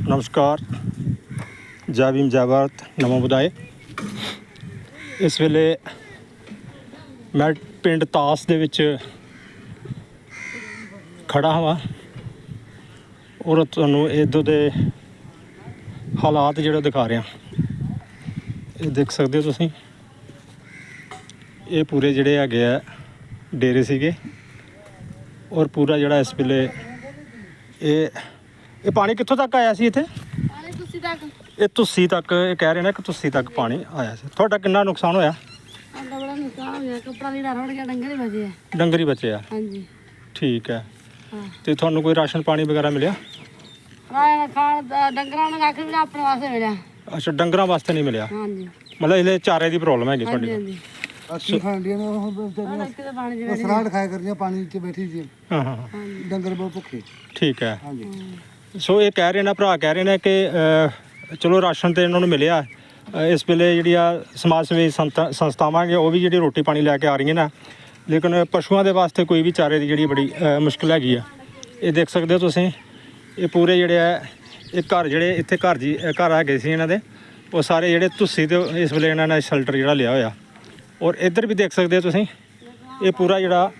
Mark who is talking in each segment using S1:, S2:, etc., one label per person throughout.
S1: ਨਮਸਕਾਰ ਜੈ ਭੀਮ ਜੈ ਭਾਰਤ ਨਮੋ ਬੁਦਾਏ ਇਸ ਵੇਲੇ ਮੈਂ ਪਿੰਡ ਤਾਸ ਦੇ ਵਿੱਚ ਖੜਾ ਹਾਂ ਔਰ ਤੁਹਾਨੂੰ ਇੱਧਰ ਦੇ ਹਾਲਾਤ ਜਿਹੜੇ ਦਿਖਾ ਰਿਹਾ ਇਹ ਦੇਖ ਸਕਦੇ ਹੋ ਤੁਸੀਂ ਇਹ ਪੂਰੇ ਜਿਹੜੇ ਹੈਗੇ ਆ ਡੇਰੇ ਸੀਗੇ ਔਰ ਪੂਰਾ ਜਿਹੜਾ ਇਸ ਵੇਲੇ ਇਹ ਇਹ ਪਾਣੀ ਕਿੱਥੋਂ ਤੱਕ ਆਇਆ ਸੀ ਇੱਥੇ?
S2: ਪਾਣੀ ਤੁਸੀਂ ਤੱਕ।
S1: ਇਹ ਤੁਸੀਂ ਤੱਕ ਇਹ ਕਹਿ ਰਹੇ ਨੇ ਕਿ ਤੁਸੀਂ ਤੱਕ ਪਾਣੀ ਆਇਆ ਸੀ। ਤੁਹਾਡਾ ਕਿੰਨਾ ਨੁਕਸਾਨ ਹੋਇਆ?
S2: ਸਾਡਾ ਬੜਾ ਨੁਕਸਾਨ ਹੋ ਗਿਆ ਕੱਪੜਾ ਲੀੜਾ ਰੋੜ ਗਿਆ ਡੰਗਰ ਹੀ ਬਚੇ ਆ।
S1: ਡੰਗਰ ਹੀ ਬਚੇ ਆ?
S2: ਹਾਂਜੀ।
S1: ਠੀਕ ਹੈ।
S2: ਹਾਂ।
S1: ਤੇ ਤੁਹਾਨੂੰ ਕੋਈ ਰਾਸ਼ਨ ਪਾਣੀ ਵਗੈਰਾ ਮਿਲਿਆ?
S2: ਰਾਇ ਖਾਣ ਦਾ- ਡੰਗਰਾਂ ਨੂੰ ਕੱਖ ਵੀ ਨਾ ਆਪਣੇ ਵਾਸਤੇ ਮਿਲਿਆ।
S1: ਅੱਛਾ ਡੰਗਰਾਂ ਵਾਸਤੇ ਨਹੀਂ ਮਿਲਿਆ?
S2: ਹਾਂਜੀ।
S1: ਮਤਲਬ ਇਹਦੇ ਚਾਰੇ ਦੀ ਪ੍ਰੋਬਲਮ ਹੈਗੀ
S2: ਹਾਂਜੀ
S1: ਤੁਹਾਡੀ
S2: ਹਾਂਜੀ
S3: ਅੱਛੀ ਖਾਂਦੀਆਂ ਨੇ ਉਹ ਵਿਚਾਰੀਆਂ
S2: ਕਿਤੇ ਪਾਣੀ
S3: ਉਹ ਸਲਾਦ ਖਾਇਆ ਕਰਦੀਆਂ ਪਾਣੀ 'ਚ ਬੈਠੀ ਸੀ।
S1: ਹਾਂ ਹਾਂ ਹਾਂ,
S2: ਹਾਂਜੀ।
S3: ਡੰਗਰ ਬਹੁਤ ਭੁੱਖੇ
S1: ਠੀਕ ਹੈ।
S3: ਹਾਂਜੀ।
S1: ਸੋ ਇਹ ਕਹਿ ਰਹੇ ਨੇ ਭਰਾ ਕਹਿ ਰਹੇ ਨੇ ਕਿ ਚਲੋ ਰਾਸ਼ਨ ਤੇ ਇਹਨਾਂ ਨੂੰ ਮਿਲਿਆ। ਇਸ ਵੇਲੇ ਜਿਹੜੀ ਆ ਸਮਾਜ ਸੇਵੀ ਸੰਤਾ- ਸੰਸਥਾਵਾਂ ਨੇ ਉਹ ਵੀ ਜਿਹੜੀ ਰੋਟੀ ਪਾਣੀ ਲੈ ਕੇ ਆ ਰਹੀਆਂ ਨੇ। ਲੇਕਿਨ ਪਸ਼ੂਆਂ ਦੇ ਵਾਸਤੇ ਕੋਈ ਵੀ ਚਾਰੇ ਦੀ ਜਿਹੜੀ ਬੜੀ ਅ, ਮੁਸ਼ਕਲ ਹੈਗੀ ਆ। ਇਹ ਦੇਖ ਸਕਦੇ ਹੋ ਤੁਸੀਂ ਇਹ ਪੂਰੇ ਜਿਹੜੇ ਆ ਇਹ ਘਰ ਜਿਹੜੇ ਇੱਥੇ ਘਰ ਜੀ ਅ, ਘਰ ਹੈਗੇ ਸੀ ਇਹਨਾਂ ਦੇ ਉਹ ਸਾਰੇ ਜਿਹੜੇ ਤੁਸੀਂ ਤੇ ਇਸ ਵੇਲੇ ਇਹਨਾਂ ਨੇ ਸ਼ੈਲਟਰ ਜਿਹੜਾ ਲਿਆ ਹੋਇਆ। ਔਰ ਇੱਧਰ ਵੀ ਦੇਖ ਸਕਦੇ ਹੋ ਤੁਸੀਂ ਇਹ ਪੂਰਾ ਜਿਹੜਾ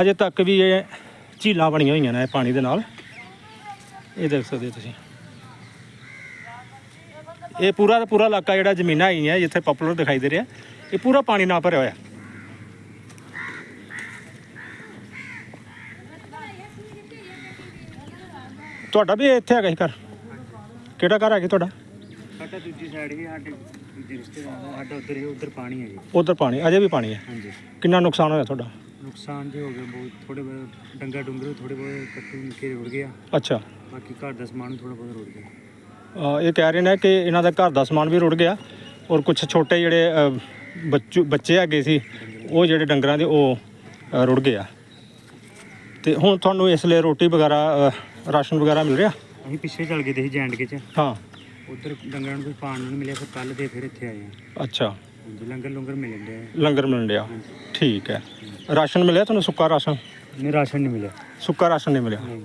S1: ਅਜੇ ਤੱਕ ਵੀ ਇਹ ਝੀਲਾਂ ਬਣੀਆਂ ਹੋਈਆਂ ਨੇ ਇਹ ਪਾਣੀ ਦੇ ਨਾਲ। ਇਹ ਦੇਖ ਸਕਦੇ ਹੋ ਤੁਸੀਂ। ਇਹ ਪੂਰਾ ਦਾ ਪੂਰਾ ਇਲਾਕਾ ਜਿਹੜਾ ਜ਼ਮੀਨਾਂ ਹੈਗੀਆਂ ਜਿੱਥੇ ਪਪੂਲਰ ਦਿਖਾਈ ਦੇ ਰਿਹਾ ਇਹ ਪੂਰਾ ਪਾਣੀ ਨਾਲ ਭਰਿਆ ਹੋਇਆ। ਤੁਹਾਡਾ ਵੀ ਇੱਥੇ ਹੈਗਾ ਸੀ ਘਰ? ਕਿਹੜਾ ਘਰ ਹੈਗਾ ਤੁਹਾਡਾ?
S4: ਸਾਡਾ ਦੂਜੀ ਸਾਈਡ ਹੀ ਸਾਡੇ ਦੂਜੇ ਰਿਸ਼ਤੇਦਾਰ ਦਾ ਸਾਡਾ ਉਧਰ ਹੀ ਉਧਰ ਪਾਣੀ ਹੈ ਜੀ।
S1: ਉਧਰ ਪਾਣੀ ਅਜੇ ਵੀ ਪਾਣੀ ਹੈ?
S4: ਹਾਂਜੀ।
S1: ਕਿੰਨਾ ਨੁਕਸਾਨ ਹੋਇਆ ਤੁਹਾਡਾ?
S4: ਨੁਕਸਾਨ ਜੇ ਹੋ ਗਿਆ ਬਹੁਤ ਥੋੜੇ ਬਹੁਤ ਡੰਗਾ ਡੁੰਗਰ ਥੋੜੇ ਬਹੁਤ ਕੱਟੂ ਨਿੱਕੇ ਰੁੜ ਗਿਆ
S1: ਅੱਛਾ।
S4: ਬਾਕੀ ਘਰ ਦਾ ਸਮਾਨ ਥੋੜਾ ਬਹੁਤ ਰੁੜ ਗਿਆ।
S1: ਅ, ਇਹ ਕਹਿ ਰਹੇ ਨੇ ਕਿ ਇਹਨਾਂ ਦਾ ਘਰ ਦਾ ਸਮਾਨ ਵੀ ਰੁੜ ਗਿਆ ਔਰ ਕੁਝ ਛੋਟੇ ਜਿਹੜੇ ਅ, ਬੱਚੂ ਬੱਚੇ ਹੈਗੇ ਸੀ ਉਹ ਜਿਹੜੇ ਡੰਗਰਾਂ ਦੇ ਉਹ ਅ, ਰੁੜ ਗਏ ਆ। ਤੇ ਹੁਣ ਤੁਹਾਨੂੰ ਇਸ ਲਈ ਰੋਟੀ ਵਗੈਰਾ ਅ, ਰਾਸ਼ਨ ਵਗੈਰਾ ਮਿਲ ਰਿਹਾ?
S4: ਅਸੀਂ ਪਿੱਛੇ ਚੱਲ ਗਏ ਸੀ ਜੈਂਡ ਚ।
S1: ਹਾਂ।
S4: ਉਧਰ ਡੰਗਰਾਂ ਨੂੰ ਕੋਈ ਪਾਣੀ ਨਹੀਂ ਮਿਲਿਆ ਫਿਰ ਕੱਲ ਦੇ ਫਿਰ ਇੱਥੇ ਆਏ ਹਾਂ
S1: ਅੱਛਾ।
S4: ਹਾਂਜੀ ਲੰਗਰ ਲੰਗਰ ਮਿਲਣ ਡਿਆ।
S1: ਲੰਗਰ ਮਿਲਣ ਡਿਆ। ਠੀਕ ਹੈ। ਰਾਸ਼ਨ ਮਿਲਿਆ ਤੁਹਾਨੂੰ? ਸੁੱਕਾ ਰਾਸ਼ਨ?
S4: ਨਹੀਂ ਰਾਸ਼ਨ ਨਹੀਂ ਮਿਲਿਆ।
S1: ਸੁੱਕਾ ਰਾਸ਼ਨ ਨਹੀਂ ਮਿਲਿਆ।
S4: ਨਹੀਂ।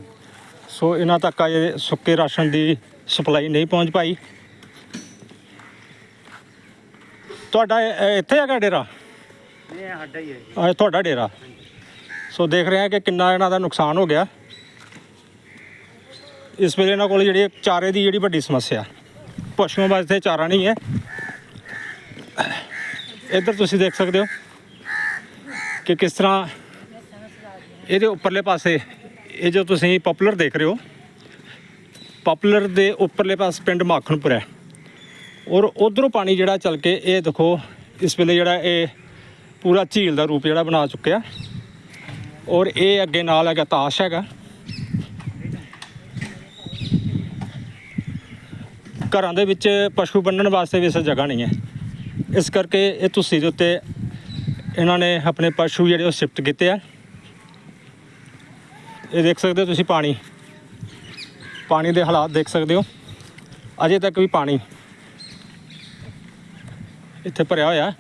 S1: ਸੋ ਇਹਨਾਂ ਤੱਕ ਅਜੇ ਸੁੱਕੇ ਰਾਸ਼ਨ ਦੀ ਸਪਲਾਈ ਨਹੀਂ ਪਹੁੰਚ ਪਾਈ। ਤੁਹਾਡਾ ਇਹ- ਇੱਥੇ ਹੈਗਾ ਡੇਰਾ?
S4: ਇਹ ਸਾਡਾ ਹੀ ਹੈ
S1: ਆ ਤੁਹਾਡਾ ਡੇਰਾ? ਸੋ ਦੇਖ ਰਹੇ ਹਾਂ ਕਿ ਕਿੰਨਾ ਇਹਨਾਂ ਦਾ ਨੁਕਸਾਨ ਹੋ ਗਿਆ। ਇਸ ਵੇਲੇ ਇਹਨਾਂ ਕੋਲ ਜਿਹੜੀ ਚਾਰੇ ਦੀ ਜਿਹੜੀ ਵੱਡੀ ਸਮੱਸਿਆ ਪਸ਼ੂਆਂ ਵਾਸਤੇ ਚਾਰਾ ਨਹੀਂ ਹੈ। ਇੱਧਰ ਤੁਸੀਂ ਦੇਖ ਸਕਦੇ ਹੋ ਕਿ ਕਿਸ ਤਰ੍ਹਾਂ ਇਹਦੇ ਉੱਪਰਲੇ ਪਾਸੇ ਇਹ ਜੋ ਤੁਸੀਂ ਪਪੂਲਰ ਦੇਖ ਰਹੇ ਹੋ ਪਪੂਲਰ ਦੇ ਉੱਪਰਲੇ ਪਾਸੇ ਪਿੰਡ ਮਾਖਣਪੁਰ ਹੈ। ਔਰ ਉਧਰੋਂ ਪਾਣੀ ਜਿਹੜਾ ਚੱਲ ਕੇ, ਇਹ ਦੇਖੋ, ਇਸ ਵੇਲੇ ਜਿਹੜਾ ਇਹ ਪੂਰਾ ਝੀਲ ਦਾ ਰੂਪ ਜਿਹੜਾ ਬਣਾ ਚੁੱਕਿਆ। ਔਰ ਇਹ ਅੱਗੇ ਨਾਲ ਹੈਗਾ ਤਾਸ਼ ਹੈਗਾ। ਘਰਾਂ ਦੇ ਵਿੱਚ ਪਸ਼ੂ ਬੰਨਣ ਵਾਸਤੇ ਵੀ ਇਸ ਜਗ੍ਹਾ ਨਹੀਂ ਹੈ। ਇਸ ਕਰਕੇ ਇਹ ਤੁਸੀਂ ਦੇ ਉੱਤੇ ਇਹਨਾਂ ਨੇ ਆਪਣੇ ਪਸ਼ੂ ਜਿਹੜੇ ਉਹ ਸ਼ਿਫਟ ਕੀਤੇ ਆ। ਇਹ ਦੇਖ ਸਕਦੇ ਹੋ ਤੁਸੀਂ ਪਾਣੀ। ਪਾਣੀ ਦੇ ਹਾਲਾਤ ਦੇਖ ਸਕਦੇ ਹੋ। ਅਜੇ ਤੱਕ ਵੀ ਪਾਣੀ ਇੱਥੇ ਭਰਿਆ ਹੋਇਆ।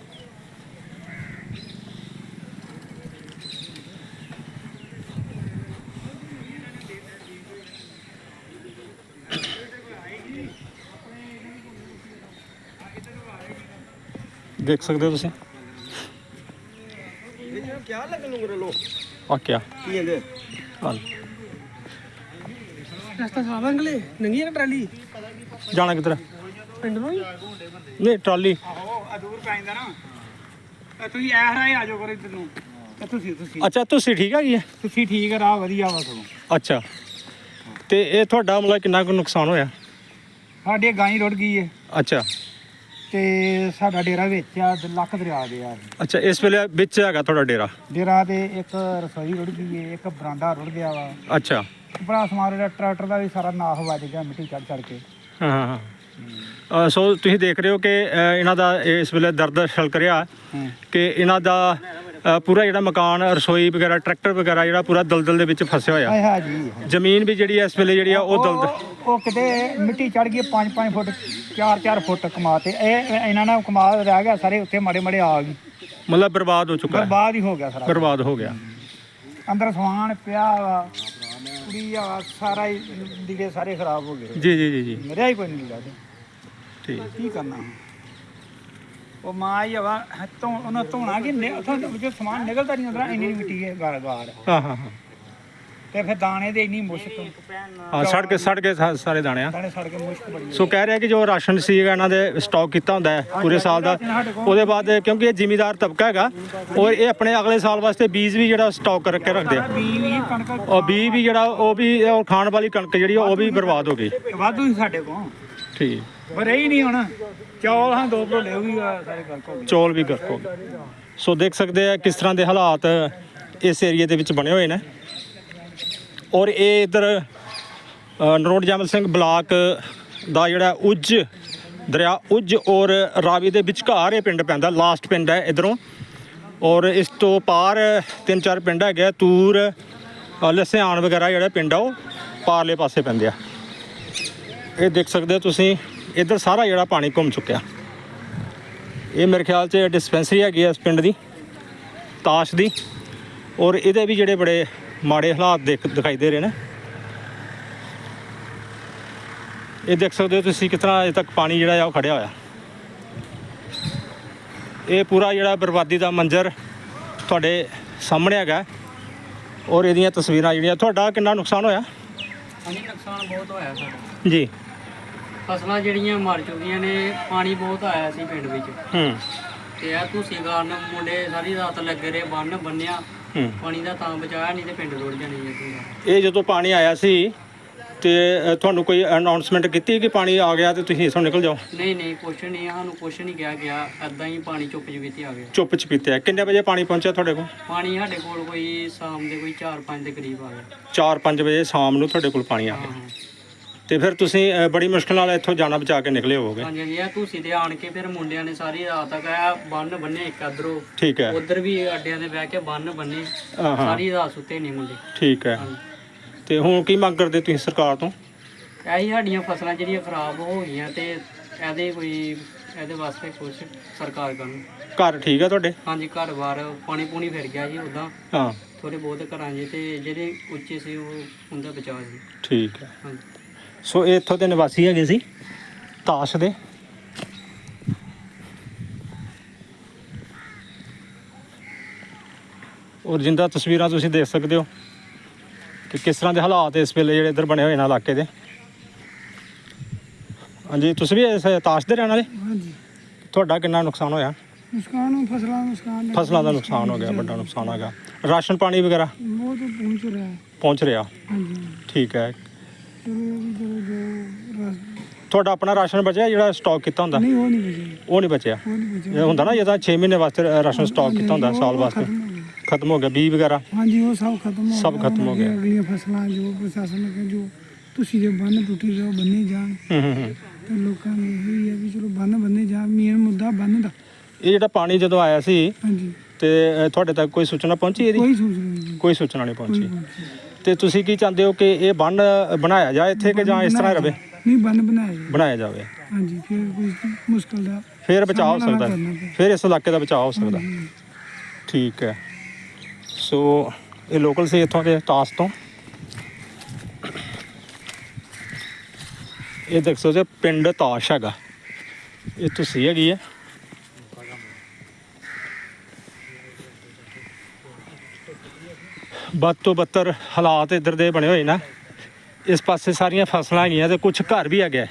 S1: ਦੇਖ ਸਕਦੇ ਹੋ ਤੁਸੀਂ।
S3: ਕੀ ਲੱਗਣ ਨੂੰ ਕਰੋ
S1: ਆ ਕਿਆ?
S3: ਕੀ ਇਹਦੇ
S1: ਹਾਂ
S3: ਰਸਤਾ ਸਾਫ਼ ਅੰਗਲੇ ਨੰਗੀ ਹੈ ਟਰਾਲੀ?
S1: ਜਾਣਾ ਕਿੱਧਰ?
S3: ਪਿੰਡ ਨੂੰ ਹੀ?
S1: ਨਹੀਂ ਟਰਾਲੀ।
S3: ਆਹੋ ਆ ਦੂਰ ਪੈਂਦਾ ਨਾ। ਤੁਸੀਂ ਐ ਹਰਾਏ ਆ ਜਾਓ ਕਰੋ ਇੱਧਰ ਨੂੰ। ਇਹ ਤੁਸੀਂ ਤੁਸੀਂ।
S1: ਅੱਛਾ ਤੁਸੀਂ ਠੀਕ ਹੈਗੀ ਹੈ
S3: ਤੁਸੀਂ ਠੀਕ ਆ ਰਾਹ ਵਧੀਆ ਵਾ ਤੁਹਾਨੂੰ
S1: ਅੱਛਾ। ਤੇ ਇਹ ਤੁਹਾਡਾ ਮਤਲਬ ਕਿੰਨਾ ਕੁ ਨੁਕਸਾਨ ਹੋਇਆ?
S3: ਸਾਡੇ ਗਾਂ ਹੀ ਰੁੜ ਗਈ ਹੈ
S1: ਅੱਛਾ।
S3: ਤੇ ਸਾਡਾ ਡੇਰਾ ਵਿੱਚ ਆ ਲੱਖ ਦਰਿਆ ਦੇ ਆ।
S1: ਅੱਛਾ ਇਸ ਵੇਲੇ ਵਿੱਚ ਹੈਗਾ ਤੁਹਾਡਾ ਡੇਰਾ?
S3: ਡੇਰਾ ਦੇ ਇੱਕ ਰਸੋਈ ਰੁੜ ਗਈ ਹੈ ਇੱਕ ਬਰਾਂਡਾ ਰੁੜ ਗਿਆ ਵਾ।
S1: ਅੱਛਾ।
S3: ਬੜਾ ਸਮਾਨ ਜਿਹੜਾ ਟਰੈਕਟਰ ਦਾ ਵੀ ਸਾਰਾ ਨਾਹ ਵੱਜ ਗਿਆ ਮਿੱਟੀ ਚੜ ਚੜ ਕੇ।
S1: ਹਾਂ ਹਾਂ ਹਾਂ। ਅ, ਸੋ ਤੁਸੀਂ ਦੇਖ ਰਹੇ ਹੋ ਕਿ ਅ, ਇਹਨਾਂ ਦਾ ਇਸ ਵੇਲੇ ਦਰਦ ਛਲਕ ਰਿਹਾ ਕਿ ਇਹਨਾਂ ਦਾ ਪੂਰਾ ਜਿਹੜਾ ਮਕਾਨ ਰਸੋਈ ਵਗੈਰਾ ਟਰੈਕਟਰ ਵਗੈਰਾ ਜਿਹੜਾ ਪੂਰਾ ਦਲਦਲ ਦੇ ਵਿੱਚ ਫਸਿਆ ਹੋਇਆ।
S3: ਹਾਂ ਜੀ।
S1: ਜ਼ਮੀਨ ਵੀ ਜਿਹੜੀ ਇਸ ਵੇਲੇ ਜਿਹੜੀ ਆ ਉਹ ਦਲਦਲ
S3: ਉਹ ਉਹ ਕਿਤੇ ਮਿੱਟੀ ਚੜ ਗਈ 5-5 ਫੁੱਟ 4-4 ਫੁੱਟ ਕਮਾ ਤੇ। ਇਹ ਇਹ ਇਹਨਾਂ ਨਾਲ ਕਮਾ ਰਹਿ ਗਿਆ ਸਾਰੇ ਉੱਤੇ ਮਾੜੇ ਮਾੜੇ ਆ ਗਈ
S1: ਮਤਲਬ ਬਰਬਾਦ ਹੋ ਚੁੱਕਾ ਹੈ।
S3: ਬਰਬਾਦ ਹੀ ਹੋ ਗਿਆ ਸਾਰਾ।
S1: ਬਰਬਾਦ ਹੋ ਗਿਆ।
S3: ਅੰਦਰ ਸਮਾਨ ਪਿਆ ਵਾ ਤੂੜੀ ਆ ਸਾਰਾ ਹੀ ਦੀੜੇ ਸਾਰੇ ਖਰਾਬ ਹੋ ਗਏ।
S1: ਜੀ ਜੀ ਜੀ ਜੀ।
S3: ਹੀ ਕੋਈ ਨਹੀਂ ਲੀੜਾ ਤੇ
S1: ਠੀਕ।
S3: ਕੀ ਕਰਨਾ? ਉਹ ਮਾਂ ਹੀ ਹਵਾ ਤੋਂ ਉਹਨਾਂ ਧੋਣਾ ਕਿ ਨਿ- ਉੱਥੋਂ ਜੋ ਸਮਾਨ ਨਿਕਲਦਾ ਨਹੀਂ ਅੰਦਰ ਇੰਨੀ ਮਿੱਟੀ ਹੈ ਗਾਰ ਗਾਰ।
S1: ਹਾਂ ਹਾਂ ਹਾਂ।
S3: ਤੇ ਫਿਰ ਦਾਣੇ ਦੇ ਇੰਨੀ ਮੁਸ਼ਕ
S1: ਹਾਂ ਸੜ ਕੇ ਸੜ ਕੇ ਸਾ- ਸਾਰੇ ਦਾਣੇ ਆ।
S3: ਦਾਣੇ ਸੜ ਕੇ ਮੁਸ਼ਕ ਬੜੀ
S1: ਸੋ ਕਹਿ ਰਿਹਾ ਕਿ ਜੋ ਰਾਸ਼ਨ ਸੀਗਾ ਇਹਨਾਂ ਦੇ ਸਟਾਕ ਕੀਤਾ ਹੁੰਦਾ ਹੈ ਪੂਰੇ ਸਾਲ ਦਾ। ਉਹਦੇ ਬਾਅਦ ਕਿਉਂਕਿ ਇਹ ਜ਼ਿਮੀਦਾਰ ਤਬਕਾ ਹੈਗਾ ਔਰ ਇਹ ਆਪਣੇ ਅਗਲੇ ਸਾਲ ਵਾਸਤੇ ਬੀਜ ਵੀ ਜਿਹੜਾ ਸਟਾਕ ਕਰਕੇ ਰੱਖਦੇ ਆ।
S3: ਬੀ ਵੀ ਕਣਕ
S1: ਔਰ ਬੀਜ ਵੀ ਜਿਹੜਾ ਉਹ ਵੀ ਉਹ ਖਾਣ ਵਾਲੀ ਕਣਕ ਜਿਹੜੀ ਆ, ਉਹ ਵੀ ਬਰਬਾਦ ਹੋ ਗਈ।
S3: ਵਾਧੂ ਹੀ ਸਾਡੇ ਕੋਲ।
S1: ਠੀਕ।
S3: ਪਰ ਇਹ ਨਹੀਂ ਹੁਣ। ਚੌਲ ਹਾਂ ਦੋ ਭੋਲੇ ਉਹ ਵੀ ਆ, ਸਾਰੇ ਗਲਕ ਹੋ ਗਏ।
S1: ਚੌਲ ਵੀ ਗਰਕ ਹੋ ਗਏ। ਸੋ ਦੇਖ ਸਕਦੇ ਆ ਕਿਸ ਤਰ੍ਹਾਂ ਦੇ ਹਾਲਾਤ ਇਸ ਏਰੀਏ ਦੇ ਵਿੱਚ ਬਣੇ ਹੋਏ ਨੇ। ਔਰ ਇਹ ਇਧਰ ਨਰੋੜ ਜਮਲ ਸਿੰਘ ਬਲਾਕ ਦਾ ਜਿਹੜਾ ਉੱਜ ਦਰਿਆ ਉੱਜ ਔਰ ਰਾਵੀ ਦੇ ਵਿਚਕਾਰ ਇਹ ਪਿੰਡ ਪੈਂਦਾ ਲਾਸਟ ਪਿੰਡ ਹੈ ਇਧਰੋਂ। ਔਰ ਇਸ ਤੋਂ ਪਾਰ ਤਿੰਨ ਚਾਰ ਪਿੰਡ ਹੈਗੇ ਆ, ਤੂਰ ਅ, ਲਸਿਆਣ ਵਗੈਰਾ ਜਿਹੜਾ ਪਿੰਡ ਆ ਉਹ ਪਾਰਲੇ ਪਾਸੇ ਪੈਂਦੇ ਆ। ਇਹ ਦੇਖ ਸਕਦੇ ਹੋ ਤੁਸੀਂ ਇੱਧਰ ਸਾਰਾ ਜਿਹੜਾ ਪਾਣੀ ਘੁੰਮ ਚੁੱਕਿਆ। ਇਹ ਮੇਰੇ ਖਿਆਲ 'ਚ ਡਿਸਪੈਂਸਰੀ ਹੈਗੀ ਆ ਇਸ ਪਿੰਡ ਦੀ ਤਾਸ਼ ਦੀ। ਔਰ ਇਹਦੇ ਵੀ ਜਿਹੜੇ ਬੜੇ ਮਾੜੇ ਹਾਲਾਤ ਦੇਖ ਦਿਖਾਈ ਦੇ ਰਹੇ ਨੇ। ਇਹ ਦੇਖ ਸਕਦੇ ਹੋ ਤੁਸੀਂ ਕਿਤਨਾ ਅਜੇ ਤੱਕ ਪਾਣੀ ਜਿਹੜਾ ਆ ਉਹ ਖੜਿਆ ਹੋਇਆ। ਇਹ ਪੂਰਾ ਜਿਹੜਾ ਬਰਬਾਦੀ ਦਾ ਮੰਜ਼ਰ ਤੁਹਾਡੇ ਸਾਹਮਣੇ ਹੈਗਾ। ਔਰ ਇਹਦੀਆਂ ਤਸਵੀਰਾਂ ਜਿਹੜੀਆਂ ਤੁਹਾਡਾ ਕਿੰਨਾ ਨੁਕਸਾਨ ਹੋਇਆ?
S5: ਹਾਂਜੀ ਨੁਕਸਾਨ ਬਹੁਤ ਹੋਇਆ ਸਾਡਾ
S1: ਜੀ।
S5: ਫਸਲਾਂ ਜਿਹੜੀਆਂ ਮਰ ਚੁੱਕੀਆਂ ਨੇ ਪਾਣੀ ਬਹੁਤ ਆਇਆ ਸੀ ਪਿੰਡ ਵਿੱਚ।
S1: ਹੂੰ।
S5: ਤੇ ਆ ਤੁਸੀਂ ਕਾਰਨ ਮੁੰਡੇ ਸਾਰੀ ਰਾਤ ਲੱਗੇ ਰਹੇ ਬੰਨ ਬੰਨਿਆ।
S1: ਹੂੰ।
S5: ਪਾਣੀ ਦਾ ਤਾਂ ਬਚਾਇਆ ਨਹੀਂ ਤੇ ਪਿੰਡ ਰੁੜ ਜਾਣੀ ਸੀ ਪੂਰਾ।
S1: ਇਹ ਜਦੋਂ ਪਾਣੀ ਆਇਆ ਸੀ ਤੇ ਅ, ਤੁਹਾਨੂੰ ਕੋਈ ਅਨਾਉਂਸਮੈਂਟ ਕੀਤੀ ਕਿ ਪਾਣੀ ਆ ਗਿਆ ਤੇ ਤੁਸੀਂ ਇਥੋਂ ਨਿਕਲ ਜਾਓ?
S5: ਨਹੀਂ ਨਹੀਂ ਕੁਛ ਨਹੀਂ ਸਾਨੂੰ ਕੁਛ ਨਹੀਂ ਕਿਹਾ ਗਿਆ। ਐਦਾਂ ਹੀ ਪਾਣੀ ਚੁੱਪ ਜਵੀਤੀ ਆ ਗਿਆ।
S1: ਚੁੱਪ ਚਪੀਤੇ ਕਿੰਨੇ ਵਜੇ ਪਾਣੀ ਪਹੁੰਚਿਆ ਤੁਹਾਡੇ ਕੋਲ?
S5: ਪਾਣੀ ਸਾਡੇ ਕੋਲ ਕੋਈ ਸ਼ਾਮ ਦੇ ਕੋਈ 4-5 ਦੇ ਕਰੀਬ ਆ ਗਿਆ।
S1: 4-5 ਵਜੇ ਸ਼ਾਮ ਨੂੰ ਤੁਹਾਡੇ ਕੋਲ ਪਾਣੀ ਆ ਗਿਆ।
S5: ਹਾਂ।
S1: ਤੇ ਫਿਰ ਤੁਸੀਂ ਅ, ਬੜੀ ਮੁਸ਼ਕਲ ਨਾਲ ਇੱਥੋਂ ਜਾਣਾ ਬਚਾ ਕੇ ਨਿਕਲੇ ਹੋਵੋਗੇ।
S5: ਹਾਂਜੀ ਹਾਂਜੀ ਇਹ ਤੁਸੀਂ ਦੇ ਆਣ ਕੇ ਫਿਰ ਮੁੰਡਿਆਂ ਨੇ ਸਾਰੀ ਰਾਤ ਤੱਕ ਆ ਬੰਨ ਬੰਨੇ ਇੱਕ ਅਧਰੋਂ।
S1: ਠੀਕ ਹੈ।
S5: ਉਧਰ ਵੀ ਅੱਡਿਆਂ ਦੇ ਬਹਿ ਕੇ ਬੰਨ ਬੰਨੇ।
S1: ਹਾਂ ਹਾਂ।
S5: ਸਾਰੀ ਰਾਤ ਸੁੱਤੇ ਨਹੀਂ ਮੁੰਡੇ।
S1: ਠੀਕ ਹੈ।
S5: ਹਾਂਜੀ।
S1: ਤੇ ਹੁਣ ਕੀ ਮੰਗ ਕਰਦੇ ਤੁਸੀਂ ਸਰਕਾਰ ਤੋਂ?
S5: ਇਹੀ ਸਾਡੀਆਂ ਫਸਲਾਂ ਜਿਹੜੀਆਂ ਖਰਾਬ ਹੋ ਗਈਆਂ ਤੇ ਇਹਦੇ ਕੋਈ ਇਹਦੇ ਵਾਸਤੇ ਕੁਝ ਸਰਕਾਰ ਕਰਨ।
S1: ਘਰ ਠੀਕ ਹੈ ਤੁਹਾਡੇ?
S5: ਹਾਂਜੀ ਘਰ-ਬਾਰ ਪਾਣੀ ਪੂਣੀ ਫਿਰ ਗਿਆ ਜੀ ਉਦਾਂ।
S1: ਹਾਂ।
S5: ਥੋੜੇ ਬਹੁਤ ਘਰਾਂ 'ਚ ਤੇ ਜਿਹੜੇ ਉੱਚੇ ਸੀ ਉਹ ਹੁੰਦਾ ਬਚਾਅ ਸੀ
S1: ਠੀਕ ਹੈ।
S5: ਹਾਂਜੀ।
S1: ਸੋ ਇਹ ਇੱਥੋਂ ਦੇ ਨਿਵਾਸੀ ਹੈਗੇ ਸੀ ਤਾਸ਼ ਦੇ। ਔਰ ਜਿੰਦਾ ਤਸਵੀਰਾਂ ਤੁਸੀਂ ਦੇਖ ਸਕਦੇ ਹੋ ਕਿ ਕਿਸ ਤਰ੍ਹਾਂ ਦੇ ਹਾਲਾਤ ਇਸ ਵੇਲੇ ਜਿਹੜੇ ਇੱਧਰ ਬਣੇ ਹੋਏ ਨੇ ਇਲਾਕੇ ਦੇ। ਹਾਂਜੀ ਤੁਸੀਂ ਵੀ ਇਸ ਤਾਸ਼ ਦੇ ਰਹਿਣ ਵਾਲੇ?
S3: ਹਾਂਜੀ।
S1: ਤੁਹਾਡਾ ਕਿੰਨਾ ਨੁਕਸਾਨ ਹੋਇਆ?
S3: ਨੁਕਸਾਨ ਫਸਲਾਂ ਦਾ ਨੁਕਸਾਨ
S1: ਫਸਲਾਂ ਦਾ ਨੁਕਸਾਨ ਹੋ ਗਿਆ ਵੱਡਾ ਨੁਕਸਾਨ ਹੈਗਾ ਰਾਸ਼ਨ ਪਾਣੀ ਵਗੈਰਾ?
S3: ਬਹੁਤ ਪਹੁੰਚ ਰਿਹਾ।
S1: ਪਹੁੰਚ ਰਿਹਾ।
S3: ਹਾਂਜੀ।
S1: ਠੀਕ ਹੈ। ਤੁਹਾਡਾ ਆਪਣਾ ਰਾਸ਼ਨ ਬਚਿਆ ਜਿਹੜਾ ਸਟਾਕ ਕੀਤਾ ਹੁੰਦਾ?
S3: ਨਹੀਂ ਉਹ ਨਹੀਂ ਬਚਿਆ।
S1: ਉਹ ਨਹੀਂ ਬਚਿਆ?
S3: ਉਹ ਨਹੀਂ ਬਚਿਆ।
S1: ਇਹ ਹੁੰਦਾ ਨਾ ਜਿਹਦਾ 6 ਮਹੀਨੇ ਵਾਸਤੇ ਰਾਸ਼ਨ ਸਟਾਕ ਕੀਤਾ ਹੁੰਦਾ ਸਾਲ ਵਾਸਤੇ।
S3: ਖਤਮ ਹੋ ਗਿਆ।
S1: ਬੀ ਵਗੈਰਾ?
S3: ਹਾਂਜੀ ਉਹ ਸਭ ਖਤਮ ਹੋ
S1: ਸਭ। ਖਤਮ ਹੋ ਗਿਆ।
S3: ਅੱਗੇ ਅਗਲੀਆਂ ਫਸਲਾਂ ਜੋ ਪ੍ਰਸ਼ਾਸਨ ਨੇ ਕਿਹਾ ਜੋ ਤੁਸੀਂ ਜੇ ਬੰਨ ਟੁੱਟੀ ਜਾਓ ਬੰਨੇ ਜਾਣ।
S1: ਹੂੰ ਹੂੰ
S3: ਤੇ ਲੋਕਾਂ ਨੂੰ ਇਹ ਹੈ ਵੀ ਚਲੋ ਬੰਨ ਬੰਨੇ ਜਾਣ ਮੇਨ ਮੁੱਦਾ ਬੰਨ ਦਾ।
S1: ਇਹ ਜਿਹੜਾ ਪਾਣੀ ਜਦੋਂ ਆਇਆ ਸੀ
S3: ਹਾਂਜੀ।
S1: ਤੇ ਤੁਹਾਡੇ ਤੱਕ ਕੋਈ ਸੂਚਨਾ ਪਹੁੰਚੀ ਇਹਦੀ?
S3: ਕੋਈ ਸੂਚਨਾ ਨਹੀਂ।
S1: ਕੋਈ ਸੂਚਨਾ ਨਹੀਂ ਪਹੁੰਚੀ। ਤੇ ਤੁਸੀਂ ਕੀ ਚਾਹੁੰਦੇ ਹੋ ਕਿ ਇਹ ਬੰਨ ਬਣਾਇਆ ਜਾਏ ਇੱਥੇ ਕਿ ਜਾਂ ਇਸ ਤਰ੍ਹਾਂ ਹੀ ਰਵੇ
S3: ਨਹੀਂ ਬੰਨ ਬਣਾਇਆ ਜੀ।
S1: ਬਣਾਇਆ ਜਾਵੇ
S3: ਹਾਂਜੀ ਫਿਰ ਕੋਈ ਮੁਸ਼ਕਲ ਦਾ
S1: ਫਿਰ ਬਚਾਅ ਹੋ
S3: ਸਾਹਮਣਾ
S1: ਸਕਦਾ
S3: ਕਰਨਾ।
S1: ਫਿਰ ਇਸ ਇਲਾਕੇ ਦਾ ਬਚਾਅ ਹੋ ਸਕਦਾ।
S3: ਹਾਂਜੀ।
S1: ਠੀਕ ਹੈ ਸੋ ਇਹ ਲੋਕਲ ਸੀ ਇੱਥੋਂ ਦੇ ਤਾਸ ਤੋਂ ਇਹ ਦੇਖ ਸਕਦੇ ਹੋ ਪਿੰਡ ਤਾਸ਼ ਹੈਗਾ ਇਹ ਤੁਸੀਂ ਹੈਗੀ ਹੈ ਵੱਧ ਤੋਂ ਬੱਤਰ ਹਾਲਾਤ ਇੱਧਰ ਦੇ ਬਣੇ ਹੋਏ ਨਾ, ਇਸ ਪਾਸੇ ਸਾਰੀਆਂ ਫਸਲਾਂ ਹੈਗੀਆਂ ਤੇ ਕੁਝ ਘਰ ਵੀ ਹੈਗੇ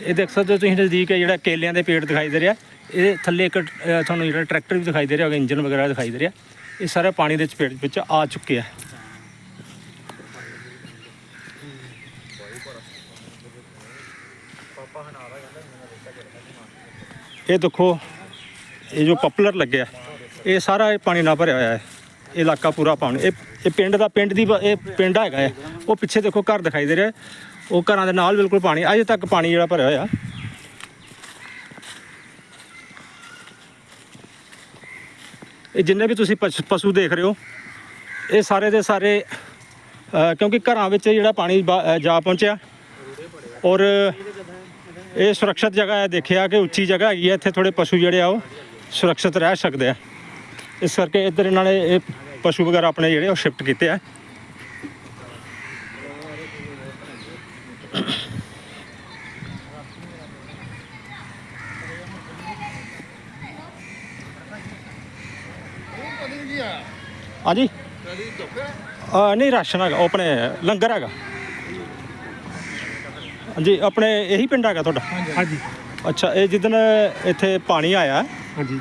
S1: ਇਹ ਦੇਖ ਸਕਦੇ ਹੋ ਤੁਸੀਂ ਨਜ਼ਦੀਕ ਹੈ ਜਿਹੜਾ ਕੇਲਿਆਂ ਦੇ ਪੇੜ ਦਿਖਾਈ ਦੇ ਰਿਹਾ, ਇਹ ਥੱਲੇ ਇੱਕ ਤੁਹਾਨੂੰ ਜਿਹੜਾ ਟਰੈਕਟਰ ਵੀ ਦਿਖਾਈ ਦੇ ਰਿਹਾ ਹੋਗਾ ਇੰਜਨ ਵਗੈਰਾ ਦਿਖਾਈ ਦੇ ਰਿਹਾ। ਇਹ ਸਾਰਾ ਪਾਣੀ ਦੇ ਚਪੇਟ ਵਿੱਚ ਆ ਚੁੱਕਿਆ। ਇਹ ਦੇਖੋ, ਇਹ ਜੋ ਪਪੂਲਰ ਲੱਗਿਆ, ਇਹ ਸਾਰਾ ਇਹ ਪਾਣੀ ਨਾਲ ਭਰਿਆ ਹੋਇਆ ਹੈ। ਇਲਾਕਾ ਪੂਰਾ ਪਾਉਣ ਇਹ ਇਹ ਪਿੰਡ ਦਾ ਪਿੰਡ ਦੀ ਬ- ਇਹ ਪਿੰਡ ਹੈਗਾ ਹੈ ਉਹ ਪਿੱਛੇ ਦੇਖੋ ਘਰ ਦਿਖਾਈ ਦੇ ਰਿਹਾ। ਉਹ ਘਰਾਂ ਦੇ ਨਾਲ ਬਿਲਕੁਲ ਪਾਣੀ ਅਜੇ ਤੱਕ ਪਾਣੀ ਜਿਹੜਾ ਭਰਿਆ ਹੋਇਆ। ਇਹ ਜਿੰਨੇ ਵੀ ਤੁਸੀਂ ਪਸ਼- ਪਸ਼ੂ ਦੇਖ ਰਹੇ ਹੋ, ਇਹ ਸਾਰੇ ਦੇ ਸਾਰੇ ਕਿਉਂਕਿ ਘਰਾਂ ਵਿੱਚ ਜਿਹੜਾ ਪਾਣੀ ਜਾ ਪਹੁੰਚਿਆ। ਔਰ ਇਹ ਸੁਰੱਖਿਅਤ ਜਗ੍ਹਾ ਹੈ। ਦੇਖਿਆ ਕਿ ਉੱਚੀ ਜਗ੍ਹਾ ਹੈਗੀ ਹੈ। ਇੱਥੇ ਥੋੜੇ ਪਸ਼ੂ ਜਿਹੜੇ ਆ ਉਹ ਸੁਰੱਖਿਅਤ ਰਹਿ ਸਕਦੇ ਆ। ਇਸ ਕਰਕੇ ਇੱਧਰ ਇਹਨਾਂ ਨੇ ਇਹ ਪਸ਼ੂ ਵਗੈਰਾ ਆਪਣੇ ਜਿਹੜੇ ਉਹ ਸ਼ਿਫਟ ਕੀਤੇ ਆ। ਹਾਂਜੀ। ਨਹੀਂ ਰਾਸ਼ਨ ਹੈਗਾ ਆਪਣੇ ਲੰਗਰ ਹੈਗਾ। ਹਾਂਜੀ ਆਪਣੇ ਇਹੀ ਪਿੰਡ ਹੈਗਾ ਤੁਹਾਡਾ?
S4: ਹਾਂਜੀ।
S1: ਅੱਛਾ ਇਹ ਜਿੱਦਨ ਇੱਥੇ ਪਾਣੀ ਆਇਆ
S4: ਹਾਂਜੀ।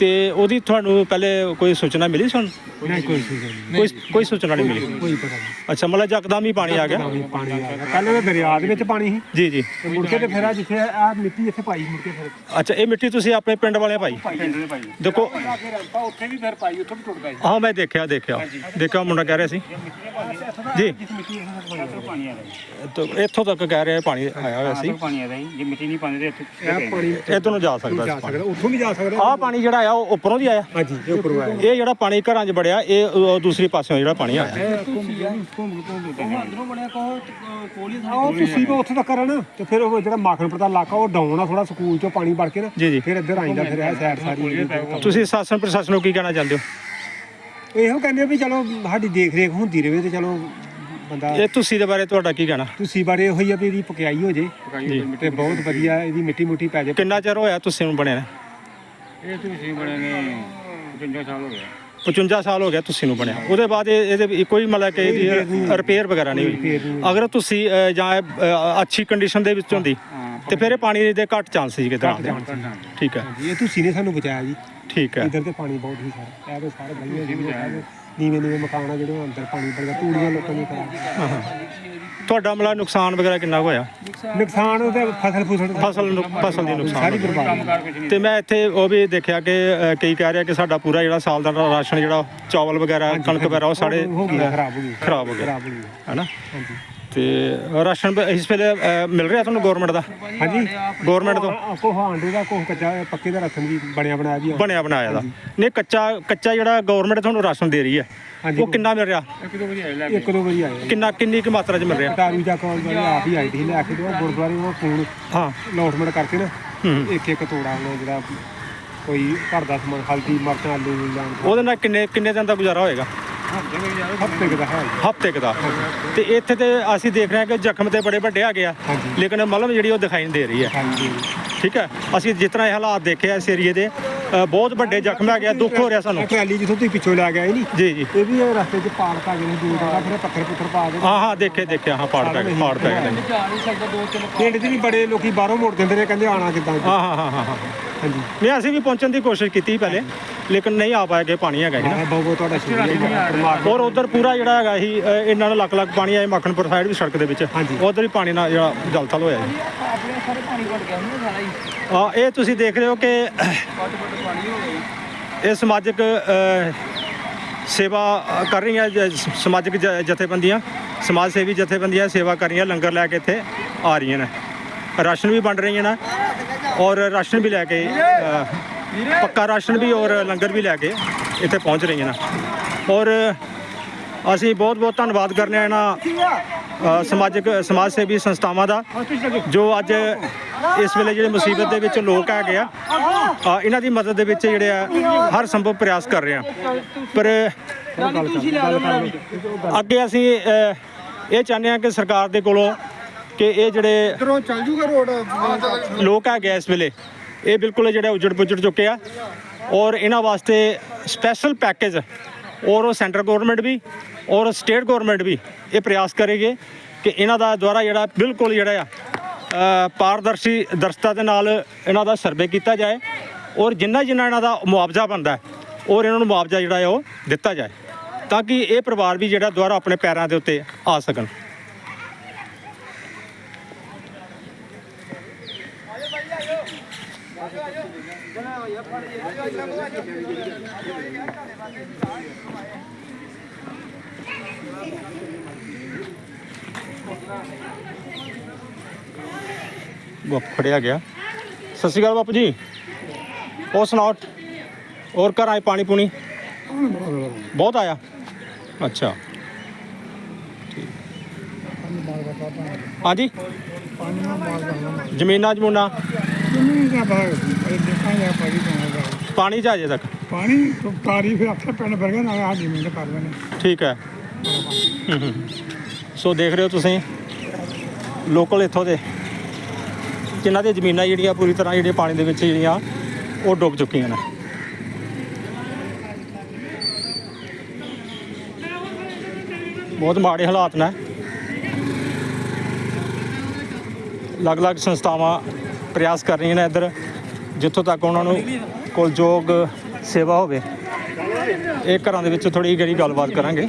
S1: ਤੇ ਉਹਦੀ ਤੁਹਾਨੂੰ ਪਹਿਲੇ ਕੋਈ ਸੂਚਨਾ ਮਿਲੀ
S4: ਨਹੀਂ ਕੋਈ ਨਹੀਂ
S1: ਕੋਈ ਕੋਈ ਸੂਚਨਾ ਨਹੀਂ ਮਿਲੀ?
S4: ਕੋਈ ਪਤਾ ਨਹੀਂ।
S1: ਅੱਛਾ ਮਤਲਬ ਯਕਦਮ ਹੀ ਪਾਣੀ ਆ ਗਿਆ?
S4: ਪਾਣੀ ਪਾਣੀ ਆ ਗਿਆ। ਪਹਿਲੇ ਤਾਂ ਦਰਿਆ ਦੇ ਵਿੱਚ ਪਾਣੀ ਸੀ।
S1: ਜੀ ਜੀ।
S4: ਤੇ ਮੁੜ ਕੇ ਤੇ ਫਿਰ ਆ ਜਿੱਥੇ ਆ ਮਿੱਟੀ ਇੱਥੇ ਪਾਈ ਮੁੜ ਕੇ ਫਿਰ।
S1: ਅੱਛਾ ਇਹ ਮਿੱਟੀ ਤੁਸੀਂ ਆਪਣੇ ਪਿੰਡ ਵਾਲਿਆਂ ਪਾਈ?
S4: ਪਿੰਡ ਦੇ ਪਾਈ।
S1: ਦੇਖੋ।
S4: ਉੱਥੇ ਵੀ ਫਿਰ ਪਾਈ ਉੱਥੇ ਵੀ ਟੁੱਟ ਗਈ।
S1: ਹਾਂ ਮੈਂ ਦੇਖਿਆ ਦੇਖਿਆ। ਦੇਖਿਆ ਮੁੰਡਾ ਕਹਿ ਰਿਹਾ ਸੀ। ਜੀ।
S4: ਇੱਥੇ ਆ
S1: ਤਾਂ ਇੱਥੋਂ ਤੱਕ ਕਹਿ ਰਿਹਾ ਪਾਣੀ ਆਇਆ ਹੋਇਆ ਸੀ।
S4: ਪਾਣੀ ਆ ਰਿਹਾ ਜੇ। ਮਿੱਟੀ ਨਹੀਂ ਪਾਉਂਦੇ ਤੇ ਇੱਥੇ ਇਹ ਪਾਣੀ
S1: ਨੂੰ ਜਾ ਸਕਦਾ
S4: ਜਾ ਸਕਦਾ ਉੱਥੋਂ ਵੀ ਜਾ ਸਕਦਾ।
S1: ਆਹ ਪਾਣੀ ਜਿਹੜਾ ਆ ਉਹ ਉੱਪਰੋਂ ਦੀ ਆਇਆ?
S4: ਹਾਂਜੀ ਇਹ ਉੱਪਰ ਆਇਆ।
S1: ਇਹ ਜਿਹੜਾ ਪਾਣੀ ਘਰਾਂ 'ਚ ਵੜਿਆ ਇਹ ਉਹ ਦੂਸਰੀ ਪਾਸਿਓਂ ਜਿਹੜਾ ਪਾਣੀ ਆਇਆ
S4: ਉਹ ਤੁਸੀਂ ਵੀ ਉੱਥੇ ਤੱਕ ਰਹਿਣਾ ਤੇ ਫਿਰ ਉਹ ਜਿਹੜਾ ਮਾਖਣਪੁਰ ਦਾ ਇਲਾਕਾ ਉਹ ਡਾਊਨ ਆ ਥੋੜਾ ਸਕੂਲ ਚੋਂ ਪਾਣੀ ਵੜ ਕੇ ਨਾ
S1: ਜੀ ਜੀ।
S4: ਫਿਰ ਇੱਧਰ ਆਈਂਦਾ ਫਿਰ ਇਹ ਸਾਈਡ ਸਾਰੀ
S1: ਤੁਸੀਂ ਸ਼ਾਸਨ ਪ੍ਰਸ਼ਾਸਨ ਨੂੰ ਕੀ ਕਹਿਣਾ ਚਾਹੁੰਦੇ ਹੋ?
S4: ਇਹੋ ਕਹਿੰਦੇ ਆ ਵੀ ਚਲੋ ਸਾਡੀ ਦੇਖ ਰੇਖ ਹੁੰਦੀ ਰਵੇ ਤੇ ਚਲੋ ਬੰਦਾ
S1: ਇਹ ਤੁਸੀਂ ਦੇ ਬਾਰੇ ਤੁਹਾਡਾ ਕੀ ਕਹਿਣਾ?
S4: ਤੁਸੀਂ ਬਾਰੇ ਇਹੋ ਹੀ ਆ ਵੀ ਇਹਦੀ ਪਕਿਆਈ ਹੋ ਜੇ।
S1: ਜੀ।
S4: ਤੇ ਬਹੁਤ ਵਧੀਆ ਇਹਦੀ ਮਿੱਟੀ ਮੁੱਠੀ ਪੈ ਜੇ।
S1: ਕਿੰਨਾ ਚਿਰ ਹੋਇਆ ਤੁਸੀਂ ਨੂੰ? ਬਣਿਆ
S4: ਇਹ ਤੁਸੀਂ ਬਣੇ ਨੇ 55 ਸਾਲ ਹੋ ਗਏ।
S1: 55 ਸਾਲ ਹੋ ਗਿਆ ਤੁਸੀਂ ਨੂੰ ਬਣਿਆ। ਉਹਦੇ ਬਾਅਦ ਇਹ- ਇਹਦੇ ਕੋਈ ਮਤਲਬ ਕਿ ਇਹਦੀ ਰਿਪੇਅਰ ਵਗੈਰਾ ਨਹੀਂ ਹੋਈ। ਅਗਰ ਤੁਸੀਂ ਜਾਂ ਅੱਛੀ ਕੰਡੀਸ਼ਨ ਦੇ ਵਿੱਚ ਹੁੰਦੀ ਤੇ ਫਿਰ ਇਹ ਪਾਣੀ ਦੇ ਘੱਟ ਚਾਂਸ ਸੀ ਕਿਤੇ ਠੀਕ ਹੈ।
S4: ਇਹ ਤੁਸੀਂ ਨੇ ਸਾਨੂੰ ਬਚਾਇਆ ਜੀ।
S1: ਠੀਕ ਹੈ।
S4: ਇਧਰ ਤੇ ਪਾਣੀ ਬਹੁਤ ਹੀ ਸਾਰਾ ਇਹ ਤਾਂ ਸਾਰੇ ਗਲੀਆਂ ਨੀਵੇਂ ਨੀਵੇਂ ਮਕਾਨ ਆ ਜਿਹੜੇ ਅੰਦਰ ਪਾਣੀ ਵੜ ਗਿਆ ਤੂੜੀਆਂ ਲੋਕਾਂ ਨੇ ਕਰਾ।
S1: ਤੁਹਾਡਾ ਮਤਲਬ ਨੁਕਸਾਨ ਵਗੈਰਾ ਕਿੰਨਾ ਕੁ ਹੋਇਆ?
S4: ਨੁਕਸਾਨ ਉਹਦੇ ਫਸਲ ਫੁਸਲ
S1: ਫਸਲ ਨੂੰ ਫਸਲ ਦੀ ਨੁਕਸਾਨ
S4: ਸਾਰੀ। ਬਰਬਾਦ।
S1: ਤੇ ਮੈਂ ਇੱਥੇ ਉਹ ਵੀ ਦੇਖਿਆ ਕਿ ਅ, ਕਈ ਕਹਿ ਰਿਹਾ ਕਿ ਸਾਡਾ ਪੂਰਾ ਜਿਹੜਾ ਸਾਲ ਦਾ ਰਾਸ਼ਨ ਜਿਹੜਾ ਚਾਵਲ ਵਗੈਰਾ ਕਣਕ ਵਗੈਰਾ ਉਹ ਸਾਡੇ
S4: ਹੋ ਗਿਆ ਖਰਾਬ ਹੋ ਗਈ।
S1: ਖਰਾਬ ਹੋ ਗਿਆ
S4: ਖਰਾਬ ਹੋ ਗਈ।
S1: ਹੈਨਾ?
S4: ਹਾਂਜੀ।
S1: ਤੇ ਰਾਸ਼ਨ ਬ- ਇਸ ਵੇਲੇ ਅ, ਮਿਲ ਰਿਹਾ ਤੁਹਾਨੂੰ ਗਵਰਨਮੈਂਟ ਦਾ?
S4: ਹਾਂਜੀ।
S1: ਗਵਰਨਮੈਂਟ ਤੋਂ?
S4: ਕੋ ਹਾਂਡੇ ਦਾ ਕੋ ਕੱਚਾ ਪੱਕੇ ਦਾ ਰਸਨ ਵੀ ਬਣਿਆ ਬਣਾਇਆ ਵੀ ਆ।
S1: ਬਣਿਆ ਬਣਾਇਆ ਦਾ। ਨਹੀਂ ਕੱਚਾ ਕੱਚਾ ਜਿਹੜਾ ਗਵਰਨਮੈਂਟ ਤੁਹਾਨੂੰ ਰਾਸ਼ਨ ਦੇ ਰਹੀ ਹੈ
S4: ਹਾਂਜੀ।
S1: ਉਹ ਕਿੰਨਾ ਮਿਲ ਰਿਹਾ?
S4: ਇੱਕ ਦੋ ਵਾਰੀ ਆਏ ਇੱਕ ਦੋ ਵਾਰੀ ਆਏ।
S1: ਕਿੰਨਾ ਕਿੰਨੀ ਕੁ ਮਾਤਰਾ 'ਚ ਮਿਲ ਰਿਹਾ?
S4: ਦਾਰੂ ਜਾ ਕਾਲ ਵਾਲੇ ਆਪ ਹੀ ਆਈ ਸੀ ਲੈ ਕੇ ਤੇ ਉਹ ਗੁਰਦੁਆਰੇ ਉਹ ਫੋਨ
S1: ਹਾਂ।
S4: ਲੋਟਮੈਂਟ ਕਰਕੇ ਨਾ
S1: ਹੂੰ।
S4: ਇੱਕ ਇੱਕ ਤੋੜਾ ਉਹਨਾਂ ਜਿਹੜਾ ਕੋਈ ਘਰ ਦਾ ਸਮਾਨ ਹਲਦੀ ਮਿਰਚਾਂ ਆਲੂ ਨੂੰ ਲੈਣ
S1: ਉਹਦੇ ਨਾਲ ਕਿੰਨੇ ਕਿੰਨੇ ਦਿਨ ਦਾ ਗੁਜ਼ਾਰਾ ਹੋਏਗਾ?
S4: ਹਫ਼ਤੇ ਕੁ ਦਾ ਹੈ ਜੀ।
S1: ਹਫ਼ਤੇ ਕੁ ਦਾ। ਤੇ ਇੱਥੇ ਤੇ ਅਸੀਂ ਦੇਖ ਰਹੇ ਹਾਂ ਕਿ ਜ਼ਖਮ ਤੇ ਬੜੇ ਵੱਡੇ ਆ। ਗਿਆ
S4: ਹਾਂਜੀ।
S1: ਲੇਕਿਨ ਮਲਮ ਜਿਹੜੀ ਉਹ ਦਿਖਾਈ ਨਹੀਂ ਦੇ ਰਹੀ ਹੈ।
S4: ਹਾਂਜੀ।
S1: ਠੀਕ ਹੈ? ਅਸੀਂ ਜਿਸ ਤਰ੍ਹਾਂ ਇਹ ਹਾਲਾਤ ਦੇਖੇ ਆ ਇਸ ਏਰੀਏ ਦੇ ਅ, ਬਹੁਤ ਵੱਡੇ ਜ਼ਖਮ ਆ ਗਿਆ ਦੁੱਖ ਹੋ ਰਿਹਾ ਸਾਨੂੰ।
S4: ਇਹ ਟਰਾਲੀ ਜਿੱਥੋਂ ਤੁਸੀਂ ਪਿੱਛੋਂ ਲੈ ਕੇ ਆਏ ਨਹੀਂ
S1: ਜੀ ਜੀ।
S4: ਇਹ ਵੀ ਇਹ ਰਸਤੇ 'ਚ ਪਾਲਕ ਆ ਗਏ ਨੇ ਦੂਰ ਜਗ੍ਹਾ ਫਿਰ ਪੱਥਰ ਪੁੱਥਰ ਪਾ ਕੇ।
S1: ਹਾਂ ਹਾਂ ਦੇਖੇ ਦੇਖਿਆ ਹਾਂ ਪਾੜ ਪੈ ਗਏ ਪਾੜ ਪੈ ਗਏ। ਨੇ।
S5: ਜਾ ਨਹੀਂ ਸਕਦਾ ਦੋ ਤਿੰਨ
S4: ਪਿੰਡ 'ਚ ਵੀ ਬੜੇ ਲੋਕੀ ਬਾਹਰੋਂ ਮੁੜ ਦਿੰਦੇ ਨੇ ਕਹਿੰਦੇ ਆਣਾ ਕਿੱਦਾਂ
S1: ਹਾਂ ਹਾਂ ਹਾਂ ਹਾਂ ਹਾਂ।
S4: ਹਾਂਜੀ।
S1: ਨਹੀਂ ਅਸੀਂ ਵੀ ਪਹੁੰਚਣ ਦੀ ਕੋਸ਼ਿਸ਼ ਕੀਤੀ ਪਹਿਲੇ ਲੇਕਿਨ ਨਹੀਂ ਆ ਪਾਇਆ ਕਿ ਪਾਣੀ ਹੈਗਾ ਜੀ ਨਾ।
S4: ਬਹੁਤ ਬਹੁਤ ਤੁਹਾਡਾ ਸ਼ੁਕਰੀਆ
S1: ਔਰ ਉਧਰ ਪੂਰਾ ਜਿਹੜਾ ਹੈਗਾ ਸੀ ਇਹਨਾਂ ਦਾ ਲੱਖ ਲੱਖ ਪਾਣੀ ਆਏ ਮੱਖਣਪੁਰ ਸਾਈਡ ਵੀ ਸੜਕ ਦੇ ਵਿੱਚ।
S4: ਹਾਂਜੀ।
S1: ਉਧਰ ਵੀ ਪਾਣੀ ਨਾਲ ਜਿਹੜਾ ਜਲਥਲ ਹੋਇਆ ਜੀ।
S5: ਆਪਣੇ ਸਾਰੇ ਪਾਣੀ ਵੜ ਗਿਆ ਹੁੰਦਾ ਸਾਰਾ ਹੀ
S1: ਆ ਇਹ ਤੁਸੀਂ ਦੇਖ ਰਹੇ ਹੋ ਕਿ
S5: ਹੋ
S1: ਇਹ ਸਮਾਜਿਕ ਸੇਵਾ ਕਰ ਰਹੀਆਂ ਸਮਾਜਿਕ ਜ- ਜਥੇਬੰਦੀਆਂ ਸਮਾਜ ਸੇਵੀ ਜਥੇਬੰਦੀਆਂ ਸੇਵਾ ਕਰ ਰਹੀਆਂ ਲੰਗਰ ਲੈ ਕੇ ਇੱਥੇ ਆ ਰਹੀਆਂ ਨੇ। ਰਾਸ਼ਨ ਵੀ ਵੰਡ ਰਹੀਆਂ ਨੇ। ਔਰ ਰਾਸ਼ਨ ਵੀ ਲੈ ਕੇ ਪੱਕਾ ਰਾਸ਼ਨ ਵੀ ਔਰ ਲੰਗਰ ਵੀ ਲੈ ਕੇ ਇੱਥੇ ਪਹੁੰਚ ਰਹੀਆਂ ਨੇ। ਔਰ ਅਸੀਂ ਬਹੁਤ ਬਹੁਤ ਧੰਨਵਾਦ ਕਰਨੇ ਆ ਇਹਨਾਂ ਸਮਾਜਿਕ ਸਮਾਜ ਸੇਵੀ ਸੰਸਥਾਵਾਂ ਦਾ ਜੋ ਅੱਜ ਇਸ ਵੇਲੇ ਜਿਹੜੇ ਮੁਸੀਬਤ ਦੇ ਵਿੱਚ ਲੋਕ ਆ ਅ, ਇਹਨਾਂ ਦੀ ਮਦਦ ਦੇ ਵਿੱਚ ਜਿਹੜੇ ਆ ਹਰ ਸੰਭਵ ਪ੍ਰਯਾਸ ਕਰ ਰਹੇ ਆ। ਪਰ ਅੱਗੇ ਅਸੀਂ ਇਹ ਚਾਹੁੰਦੇ ਆ ਕਿ ਸਰਕਾਰ ਦੇ ਕੋਲੋਂ ਕਿ ਇਹ ਜਿਹੜੇ
S6: ਇਧਰੋਂ ਚੱਲ ਜੂਗਾ ਰੋਡ?
S1: ਲੋਕ ਆ ਇਸ ਵੇਲੇ। ਇਹ ਬਿਲਕੁਲ ਜਿਹੜੇ ਉਜੜ ਪੁਜੜ ਚੁੱਕੇ ਆ। ਔਰ ਇਹਨਾਂ ਵਾਸਤੇ ਸਪੈਸ਼ਲ ਪੈਕੇਜ ਔਰ ਉਹ ਸੈਂਟਰ ਗਵਰਨਮੈਂਟ ਵੀ ਔਰ ਸਟੇਟ ਗਵਰਨਮੈਂਟ ਵੀ ਇਹ ਪ੍ਰਯਾਸ ਕਰੇਗੇ ਕਿ ਇਹਨਾਂ ਦਾ ਦੁਆਰਾ ਜਿਹੜਾ ਬਿਲਕੁਲ ਜਿਹੜਾ ਆ ਪਾਰਦਰਸ਼ੀ ਦਰਸ਼ਤਾ ਦੇ ਨਾਲ ਇਹਨਾਂ ਦਾ ਸਰਵੇ ਕੀਤਾ ਜਾਏ ਔਰ ਜਿੰਨਾ ਜਿੰਨਾ ਇਹਨਾਂ ਦਾ ਮੁਆਵਜ਼ਾ ਬਣਦਾ ਔਰ ਇਹਨਾਂ ਨੂੰ ਮੁਆਵਜ਼ਾ ਜਿਹੜਾ ਹੈ ਉਹ ਦਿੱਤਾ ਜਾਏ ਤਾਂ ਕਿ ਇਹ ਪਰਿਵਾਰ ਵੀ ਜਿਹੜਾ ਦੁਆਰਾ ਆਪਣੇ ਪੈਰਾਂ ਦੇ ਉੱਤੇ ਆ ਸਕਣ। ਬਾਪ ਖੜਿਆ ਗਿਆ। ਸਤਿ ਸ਼੍ਰੀ ਅਕਾਲ ਬਾਪੂ ਜੀ। ਹੋਰ ਸੁਣਾਓ? ਹੋਰ ਘਰਾਂ 'ਚ ਪਾਣੀ ਪੂਣੀ? ਬਹੁਤ ਆਇਆ। ਅੱਛਾ। ਹਾਂਜੀ। ਜ਼ਮੀਨਾਂ, ਜਮੂਨਾ?
S6: ਜ਼ਮੀਨ ਦਾ ਭਾਗ ਇਹ ਦੇਖਾਂਗੇ ਭਾਜੀ ਕਹਾਂਗਾ
S1: ਪਾਣੀ ਜਾ ਅਜੇ ਤੱਕ?
S6: ਪਾਣੀ ਤੋਂ ਤਾਰੀਫ ਅੱਖੇ ਪੈਣ ਵਰਗਾ ਨਾ ਆ ਜ਼ਮੀਨ ਤੇ ਕਰ ਲੈਣੇ
S1: ਠੀਕ ਹੈ। ਹੂੰ, ਹੂੰ। ਸੋ ਦੇਖ ਰਹੇ ਹੋ ਤੁਸੀਂ ਲੋਕਲ ਇੱਥੋਂ ਦੇ ਜਿਨ੍ਹਾਂ ਦੀਆਂ ਜ਼ਮੀਨਾਂ ਜਿਹੜੀਆਂ ਪੂਰੀ ਤਰ੍ਹਾਂ ਜਿਹੜੀਆਂ ਪਾਣੀ ਦੇ ਵਿੱਚ ਜਿਹੜੀਆਂ ਉਹ ਡੁੱਬ ਚੁੱਕੀਆਂ ਨੇ। ਬਹੁਤ ਮਾੜੇ ਹਾਲਾਤ ਨੇ। ਅਲੱਗ-ਅਲੱਗ ਸੰਸਥਾਵਾਂ ਪ੍ਰਯਾਸ ਕਰ ਰਹੀਆਂ ਨੇ ਇੱਧਰ ਜਿੱਥੋਂ ਤੱਕ ਉਹਨਾਂ ਨੂੰ ਕੋਲ ਯੋਗ ਸੇਵਾ ਹੋਵੇ ਇਹ ਘਰਾਂ ਦੇ ਵਿੱਚ ਥੋੜੀ ਗਰੀ ਗੱਲਬਾਤ ਕਰਾਂਗੇ।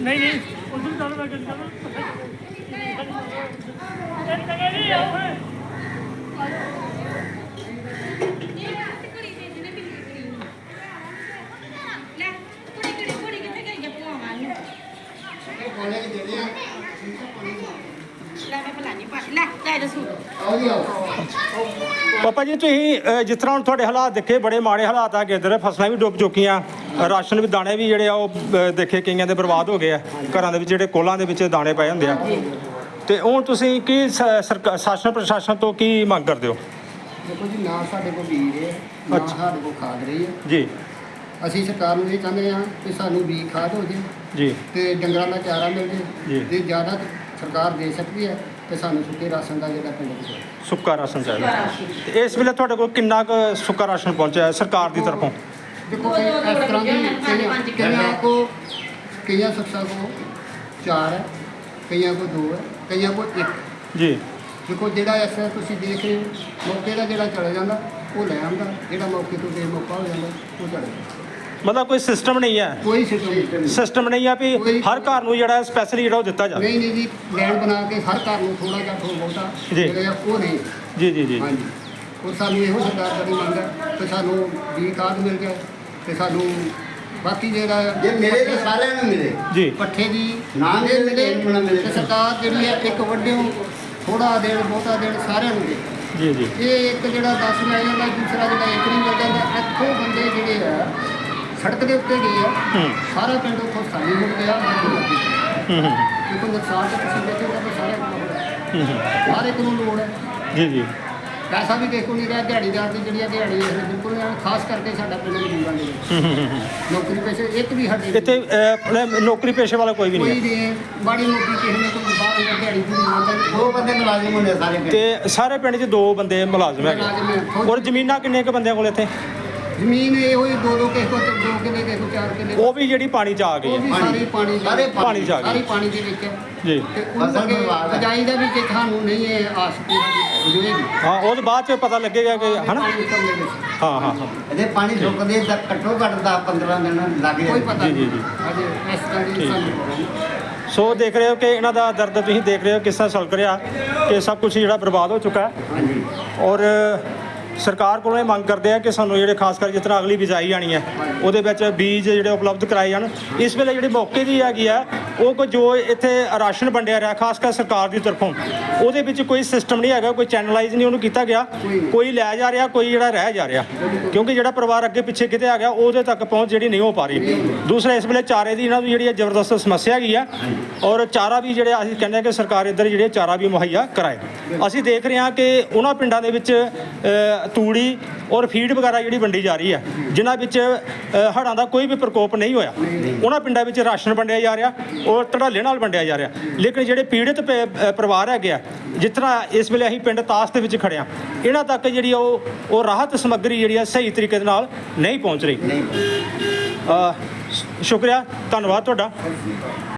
S1: ਪਾਪਾ ਜੀ ਤੁਸੀਂ ਅਹ, ਜਿਸ ਤਰ੍ਹਾਂ ਹੁਣ ਤੁਹਾਡੇ ਹਾਲਾਤ ਦੇਖੇ ਬੜੇ ਮਾੜੇ ਹਾਲਾਤ ਆ ਕਿ ਇੱਧਰ ਫਸਲਾਂ ਵੀ ਡੁੱਬ ਚੁੱਕੀਆਂ ਰਾਸ਼ਨ ਵੀ ਦਾਣੇ ਵੀ ਜਿਹੜੇ ਆ ਉਹ ਅਹ, ਦੇਖੇ ਕਈਆਂ ਦੇ ਬਰਬਾਦ ਹੋ ਗਏ ਆ ਘਰਾਂ ਦੇ ਵਿੱਚ ਜਿਹੜੇ ਕੋਲਾਂ ਦੇ ਵਿੱਚ ਦਾਣੇ ਪਏ ਹੁੰਦੇ ਆ। ਤੇ ਹੁਣ ਤੁਸੀਂ ਕੀ ਸ- ਸਰਕਾ- ਸ਼ਾਸਨ ਪ੍ਰਸ਼ਾਸਨ ਤੋਂ ਕੀ ਮੰਗ ਕਰਦੇ ਹੋ?
S7: ਦੇਖੋ ਜੀ ਨਾ ਸਾਡੇ ਕੋਲ ਬੀਜ ਹੈ ਨਾ
S1: ਅੱਛਾ।
S7: ਸਾਡੇ ਕੋਲ ਖਾਦ ਰਹੀ ਹੈ।
S1: ਜੀ।
S7: ਅਸੀਂ ਸਰਕਾਰ ਨੂੰ ਇਹ ਚਾਹੁੰਦੇ ਹਾਂ ਕਿ ਸਾਨੂੰ ਬੀਜ ਖਾਦ ਹੋ ਜੇ
S1: ਜੀ।
S7: ਤੇ ਡੰਗਰਾਂ ਦਾ ਚਾਰਾ ਮਿਲ
S1: ਜੀ।
S7: ਜੇ। ਤੇ ਜ਼ਿਆਦਾ ਸਰਕਾਰ ਦੇ ਸਕਦੀ ਹੈ ਤੇ ਸਾਨੂੰ ਸੁੱਕੇ ਰਾਸ਼ਨ ਦਾ ਜਿਹੜਾ ਪਿੰਡ ਵਿੱਚ
S1: ਸੁੱਕਾ ਰਾਸ਼ਨ ਚਾਹੀਦਾ। ਤੇ ਇਸ ਵੇਲੇ ਤੁਹਾਡੇ ਕੋਲ ਕਿੰਨਾ ਕੁ ਸੁੱਕਾ ਰਾਸ਼ਨ ਪਹੁੰਚਿਆ ਹੈ ਸਰਕਾਰ ਦੀ ਤਰਫੋਂ?
S7: ਦੇਖੋ ਇਸ ਤਰ੍ਹਾਂ ਦੀ ਕਈਆਂ ਕਈਆਂ ਕੋ ਕਈਆਂ ਸ਼ਖਸਾਂ ਕੋ ਚਾਰ ਹੈ ਕਈਆਂ ਕੋ ਦੋ ਹੈ ਕਈਆਂ ਕੋ ਇੱਕ।
S1: ਜੀ।
S7: ਦੇਖੋ ਜਿਹੜਾ ਇਸ ਤਰ੍ਹਾਂ ਤੁਸੀਂ ਦੇਖ ਰਹੇ ਹੋ ਮੌਕੇ ਦਾ ਜਿਹੜਾ ਚਲਾ ਜਾਂਦਾ ਉਹ ਲੈ ਆਉਂਦਾ ਜਿਹੜਾ ਮੌਕੇ ਤੋਂ ਬੇਮੌਕਾ ਹੋ ਜਾਂਦਾ ਉਹ ਚਲੇ ਜਾਂਦਾ।
S1: ਮਤਲਬ ਕੋਈ ਸਿਸਟਮ ਨਹੀਂ ਹੈ।
S7: ਕੋਈ ਸਿਸਟਮ ਨਹੀਂ।
S1: ਸਿਸਟਮ ਨਹੀਂ ਆ ਵੀ ਹਰ ਘਰ ਨੂੰ ਜਿਹੜਾ ਸਪੈਸ਼ਲੀ ਜਿਹੜਾ ਉਹ ਦਿੱਤਾ ਜਾਵੇ।
S7: ਨਹੀਂ ਨਹੀਂ ਜੀ ਲੈਂਡ ਬਣਾ ਕੇ ਹਰ ਘਰ ਨੂੰ ਥੋੜਾ ਜਿਹਾ ਥੋੜਾ ਬਹੁਤਾ
S1: ਜੀ।
S7: ਜਿਹੜੇ ਆ ਉਹ ਨਹੀਂ।
S1: ਜੀ ਜੀ ਜੀ।
S7: ਹਾਂਜੀ। ਉਹ ਸਾਨੂੰ ਇਹੋ ਸਰਕਾਰ ਦੀ ਮੰਗ ਹੈ ਕਿ ਸਾਨੂੰ ਵੀ ਖਾਦ ਮਿਲ ਜਾਏ ਤੇ ਸਾਨੂੰ ਬਾਕੀ ਜਿਹੜਾ
S8: ਜੇ ਮਿਲੇ ਤਾਂ ਸਾਰਿਆਂ ਨੂੰ ਮਿਲੇ।
S1: ਜੀ।
S7: ਪੱਠੇ ਦੀ
S8: ਨਾ ਮਿਲੇ ਤਾਂ ਨਾ ਮਿਲੇ।
S7: ਤੇ ਸਰਕਾਰ ਜਿਹੜੀ ਹੈ ਇੱਕ ਵੱਡਿਓ ਥੋੜਾ ਦੇਣ ਬਹੁਤਾ ਦੇਣ ਸਾਰਿਆਂ ਨੂੰ ਦੇ।
S1: ਜੀ ਜੀ।
S7: ਇਹ ਇੱਕ ਜਿਹੜਾ 10 ਮਿਲ ਜਾਂਦਾ ਦੂਸਰਾ ਜਿਹੜਾ ਇੱਕ ਨਹੀਂ ਮਿਲ ਜਾਂਦਾ ਇੱਥੋਂ ਬੰਦੇ ਜਿਹੜੇ ਆ ਸੜਕ ਦੇ ਉੱਤੇ ਗਏ ਆ ਸਾਰਾ ਪਿੰਡ ਉੱਥੋਂ ਸਾਈ ਹੋ ਗਿਆ
S1: ਹੂੰ ਹੂੰ।
S7: ਕਿਉਂਕਿ ਨੁਕਸਾਨ ਤਾਂ ਤੁਸੀਂ ਦੇਖੋਗੇ ਤਾਂ ਹੋਣਾ।
S1: ਹੂੰ, ਹੂੰ।
S7: ਹਰ ਇੱਕ ਨੂੰ ਲੋੜ ਹੈ।
S1: ਜੀ ਜੀ।
S7: ਪੈਸਾ ਵੀ ਦੇਖੋ ਨਹੀਂ ਰਿਹਾ ਦਿਹਾੜੀਦਾਰ ਦੀ ਜਿਹੜੀ ਆ ਦਿਹਾੜੀ ਇਹ ਬਿਲਕੁਲ ਨਹੀਂ। ਖਾਸ ਕਰਕੇ ਸਾਡਾ ਪਿੰਡ ਮਜ਼ਦੂਰਾਂ ਦੇ ਵਿੱਚ। ਨੌਕਰੀ ਪੇਸ਼ੇ ਇੱਕ ਵੀ ਸਾਡੇ
S1: ਇੱਥੇ ਨੌਕਰੀ ਪੇਸ਼ੇ ਵਾਲਾ ਕੋਈ ਵੀ
S7: ਕੋਈ
S1: ਨਹੀਂ ਹੈ।
S7: ਨਹੀਂ ਮਾੜੀ ਮੋਟੀ ਕਿਸੇ ਨੇ ਕੋਈ ਬਾਹਰ ਅੰਦਰ ਦਿਹਾੜੀ ਪੂਰੀ ਮੰਗਦਾ
S8: ਦੋ ਬੰਦੇ ਮੁਲਾਜ਼ਮ ਹੁੰਦੇ ਸਾਰੇ ਪਿੰਡ।
S1: ਤੇ ਸਾਰੇ ਪਿੰਡ 'ਚ ਦੋ ਬੰਦੇ ਮੁਲਾਜ਼ਮ ਹੈਗੇ। ਔਰ ਜ਼ਮੀਨਾਂ ਕਿੰਨੇ ਕੁ ਬੰਦਿਆਂ ਕੋਲ ਇੱਥੇ?
S7: ਜ਼ਮੀਨ ਇਹੋ ਹੀ ਦੋ ਦੋ ਕਿਸੇ ਤੇ ਦੋ ਕਿੱਲੇ ਕਿਸੇ ਚਾਰ ਕਿੱਲੇ
S1: ਉਹ ਵੀ ਜਿਹੜੀ ਪਾਣੀ 'ਚ ਆ ਗਈ
S7: ਉਹ
S1: ਹੈ
S7: ਵੀ ਸਾਰੀ ਪਾਣੀ ਦੇ-
S8: ਸਾਰੇ
S1: ਪਾਣੀ 'ਚ ਆ
S7: ਸਾਰੀ
S1: ਗਈ।
S7: ਪਾਣੀ ਦੇ ਵਿੱਚ ਹੈ।
S1: ਜੀ।
S7: ਤੇ
S8: ਫਸਲ
S7: ਉਹ ਅੱਗੇ
S8: ਬਰਬਾਦ ਹੈ।
S7: ਬਜਾਈ ਦਾ ਵੀ ਜੇ ਤੁਹਾਨੂੰ ਨਹੀਂ ਹੈ ਆਸ ਪੂਰੀ ਹੋਏਗੀ
S1: ਹਾਂ ਉਹ ਤੋਂ ਬਾਅਦ 'ਚ ਪਤਾ ਲੱਗੇਗਾ ਕਿ ਹਨਾ?
S7: ਪਾਣੀ ਉਤਰਨੇ ਵਿੱਚ।
S1: ਹਾਂ ਹਾਂ ਹਾਂ।
S8: ਇਹਦੇ ਪਾਣੀ ਸੁੱਕਦੇ ਤਾਂ ਘੱਟੋ ਘੱਟ 10 15 ਦਿਨ ਲੱਗ
S7: ਕੋਈ
S8: ਜਾਂਦੇ।
S7: ਪਤਾ
S1: ਜੀ, ਜੀ,
S7: ਨਹੀਂ।
S1: ਜੀ।
S7: ਅਜੇ ਇਸ ਤਰ੍ਹਾਂ ਦੀ
S1: ਠੀਕ।
S7: ਸਾਨੂੰ ਪਤਾ ਨਹੀਂ।
S1: ਸੋ ਦੇਖ ਰਹੇ ਹੋ ਕਿ ਇਹਨਾਂ ਦਾ ਦਰਦ ਤੁਸੀਂ ਦੇਖ ਰਹੇ ਹੋ ਕਿਸ ਤਰ੍ਹਾਂ ਸਲਕ ਰਿਹਾ ਕਿ ਸਭ ਕੁਝ ਜਿਹੜਾ ਬਰਬਾਦ ਹੋ ਚੁੱਕਾ ਹੈ।
S8: ਹਾਂਜੀ।
S1: ਔਰ ਸਰਕਾਰ ਕੋਲੋਂ ਇਹ ਮੰਗ ਕਰਦੇ ਆ ਕਿ ਸਾਨੂੰ ਜਿਹੜੇ ਖਾਸ ਕਰ ਜਿਸ ਤਰ੍ਹਾਂ ਅਗਲੀ ਬਿਜਾਈ ਆਣੀ ਹੈ, ਉਹਦੇ ਵਿੱਚ ਬੀਜ ਜਿਹੜੇ ਉਪਲਬਧ ਕਰਾਏ ਜਾਣ। ਇਸ ਵੇਲੇ ਜਿਹੜੀ ਮੌਕੇ ਦੀ ਹੈਗੀ ਆ, ਉਹ ਕੋ ਜੋ ਇੱਥੇ ਰਾਸ਼ਨ ਵੰਡਿਆ ਰਿਹਾ, ਖਾਸ ਕਰ ਸਰਕਾਰ ਦੀ ਤਰਫੋਂ, ਉਹਦੇ ਵਿੱਚ ਕੋਈ ਸਿਸਟਮ ਨਹੀਂ ਹੈਗਾ, ਕੋਈ ਚੈਨਲਾਈਜ਼ ਨਹੀਂ ਉਹਨੂੰ ਕੀਤਾ ਗਿਆ। ਕੋਈ ਲੈ ਜਾ ਰਿਹਾ, ਕੋਈ ਜਿਹੜਾ ਰਹਿ ਜਾ ਰਿਹਾ। ਕਿਉਂਕਿ ਜਿਹੜਾ ਪਰਿਵਾਰ ਅੱਗੇ ਪਿੱਛੇ ਕਿਤੇ ਆ ਗਿਆ, ਉਹਦੇ ਤੱਕ ਪਹੁੰਚ ਜਿਹੜੀ ਨਹੀਂ ਹੋ ਪਾ ਰਹੀ। ਦੂਸਰਾ, ਇਸ ਵੇਲੇ ਚਾਰੇ ਦੀ ਇਹਨਾਂ ਦੀ ਜਿਹੜੀ ਹੈ ਜ਼ਬਰਦਸਤ ਸਮੱਸਿਆ ਹੈਗੀ ਆ, ਔਰ ਚਾਰਾ ਵੀ ਜਿਹੜੇ ਅਸੀਂ ਕਹਿੰਦੇ ਆ ਕਿ ਸਰਕਾਰ ਇੱਧਰ ਜਿਹੜੇ ਚਾਰਾ ਵੀ ਮੁਹੱਈਆ ਕਰਾਏ। ਅਸੀਂ ਦੇਖ ਰਹੇ ਹਾਂ ਕਿ ਉਹਨਾਂ ਪਿੰਡਾਂ ਦੇ ਵਿੱਚ ਤੂੜੀ ਔਰ ਫੀਡ ਵਗੈਰਾ ਜਿਹੜੀ ਵੰਡੀ ਜਾ ਰਹੀ ਹੈ ਜਿਨ੍ਹਾਂ ਵਿੱਚ ਅ, ਹੜ੍ਹਾਂ ਦਾ ਕੋਈ ਵੀ ਪ੍ਰਕੋਪ ਨਹੀਂ ਹੋਇਆ। ਉਹਨਾਂ ਪਿੰਡਾਂ ਵਿੱਚ ਰਾਸ਼ਨ ਵੰਡਿਆ ਜਾ ਰਿਹਾ ਔਰ ਧੜਾਲੇ ਨਾਲ ਵੰਡਿਆ ਜਾ ਰਿਹਾ। ਲੇਕਿਨ ਜਿਹੜੇ ਪੀੜਿਤ ਪ- ਅ, ਪਰਿਵਾਰ ਹੈਗੇ ਆ ਜਿਸ ਤਰ੍ਹਾਂ ਇਸ ਵੇਲੇ ਅਸੀਂ ਪਿੰਡ ਤਾਸ ਦੇ ਵਿੱਚ ਖੜਿਆ ਇਹਨਾਂ ਤੱਕ ਜਿਹੜੀ ਆ ਉਹ ਉਹ ਰਾਹਤ ਸਮੱਗਰੀ ਜਿਹੜੀ ਆ ਸਹੀ ਤਰੀਕੇ ਦੇ ਨਾਲ ਨਹੀਂ ਪਹੁੰਚ ਰਹੀ।
S8: ਨਹੀਂ
S1: ਅ, ਸ਼- ਸ਼ੁਕਰੀਆ ਧੰਨਵਾਦ ਤੁਹਾਡਾ।